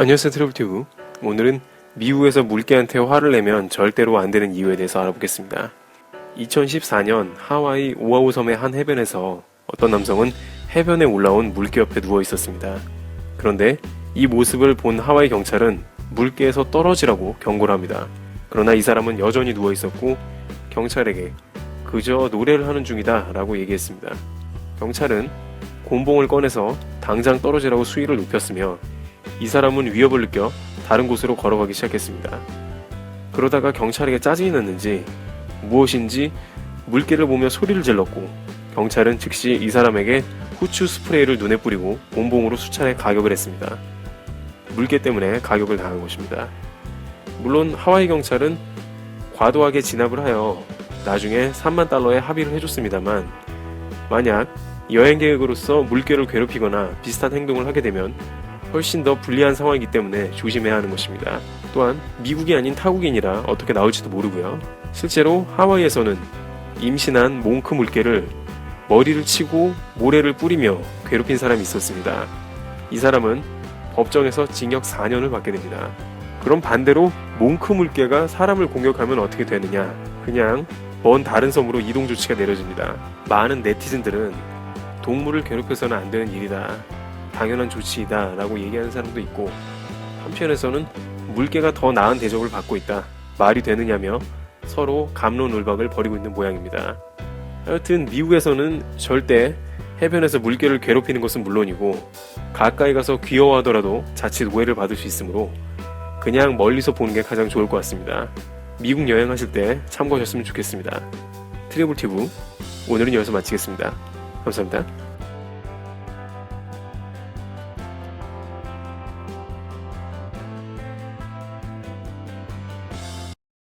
안녕하세요 트러블튜브. 오늘은 미국에서 물개한테 화를 내면 절대로 안 되는 이유에 대해서 알아보겠습니다. 2014년 하와이 오아후 섬의 한 해변에서 어떤 남성은 해변에 올라온 물개 옆에 누워 있었습니다. 그런데 이 모습을 본 하와이 경찰은 물개에서 떨어지라고 경고를 합니다. 그러나 이 사람은 여전히 누워 있었고 경찰에게 그저 노래를 하는 중이다 라고 얘기했습니다. 경찰은 곤봉을 꺼내서 당장 떨어지라고 수위를 높였으며 이 사람은 위협을 느껴 다른 곳으로 걸어가기 시작했습니다. 그러다가 경찰에게 짜증이 났는지 무엇인지 물개를 보며 소리를 질렀고 경찰은 즉시 이 사람에게 후추 스프레이를 눈에 뿌리고 곤봉으로 수차례 가격을 했습니다. 물개 때문에 가격을 당한 것입니다. 물론 하와이 경찰은 과도하게 진압을 하여 나중에 3만 달러의 합의를 해줬습니다만 만약 여행 계획으로서 물개를 괴롭히거나 비슷한 행동을 하게 되면 훨씬 더 불리한 상황이기 때문에 조심해야 하는 것입니다. 또한 미국이 아닌 타국인이라 어떻게 나올지도 모르고요. 실제로 하와이에서는 임신한 몽크 물개를 머리를 치고 모래를 뿌리며 괴롭힌 사람이 있었습니다. 이 사람은 법정에서 징역 4년을 받게 됩니다. 그럼 반대로 몽크 물개가 사람을 공격하면 어떻게 되느냐? 그냥 먼 다른 섬으로 이동 조치가 내려집니다. 많은 네티즌들은 동물을 괴롭혀서는 안 되는 일이다. 당연한 조치이다 라고 얘기하는 사람도 있고 한편에서는 물개가 더 나은 대접을 받고 있다. 말이 되느냐며 서로 감론을박을 벌이고 있는 모양입니다. 하여튼 미국에서는 절대 해변에서 물개를 괴롭히는 것은 물론이고 가까이 가서 귀여워하더라도 자칫 오해를 받을 수 있으므로 그냥 멀리서 보는 게 가장 좋을 것 같습니다. 미국 여행하실 때 참고하셨으면 좋겠습니다. 트리블 튜브 오늘은 여기서 마치겠습니다. 감사합니다